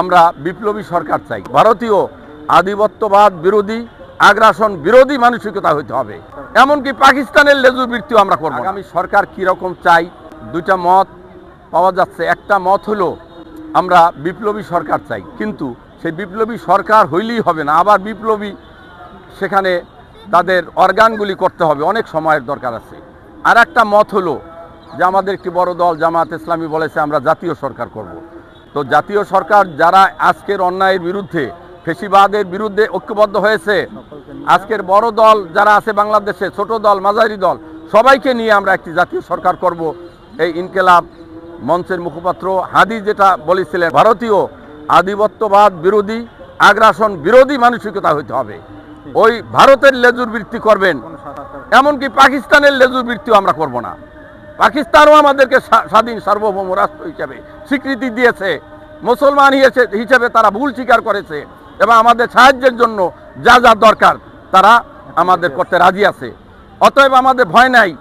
আমরা বিপ্লবী সরকার চাই। ভারতীয় আধিপত্যবাদ বিরোধী, আগ্রাসন বিরোধী মানসিকতা হইতে হবে। এমনকি পাকিস্তানের লেজু বৃত্তিও আমরা করব আমি সরকার কীরকম চাই? দুইটা মত পাওয়া যাচ্ছে। একটা মত হলো, আমরা বিপ্লবী সরকার চাই। কিন্তু সেই বিপ্লবী সরকার হইলেই হবে না। আবার বিপ্লবী সেখানে তাদের অর্গানগুলি করতে হবে। অনেক সময়ের দরকার আছে। আর একটা মত হলো, যে আমাদের একটি বড় দল জামাত ইসলামী বলেছে, আমরা জাতীয় সরকার করব। তো জাতীয় সরকার যারা আজকের অন্যায়ের বিরুদ্ধে, ফেসিবাদের বিরুদ্ধে ঐক্যবদ্ধ হয়েছে, আজকের বড় দল যারা আছে বাংলাদেশে, ছোট দল, মাঝারি দল, সবাইকে নিয়ে আমরা একটি জাতীয় সরকার করব। এই ইনকেলাব মঞ্চের মুখপাত্র হাদি যেটা বলেছিলেন, ভারতীয় আধিপত্যবাদ বিরোধী, আগ্রাসন বিরোধী মানসিকতা হইতে হবে। ওই ভারতের লেজুর বৃত্তি করবেন, এমনকি পাকিস্তানের লেজুর বৃত্তিও আমরা করব না। পাকিস্তানও আমাদেরকে স্বা- স্বাধীন সার্বভৌম রাষ্ট্র হিসেবে স্বীকৃতি দিয়েছে। মুসলমান হিসেবে- তারা ভুল স্বীকার করেছে এবং আমাদের সাহায্যের জন্য যা যা দরকার তারা আমাদের করতে রাজি আছে। অতএব আমাদের ভয় নাই।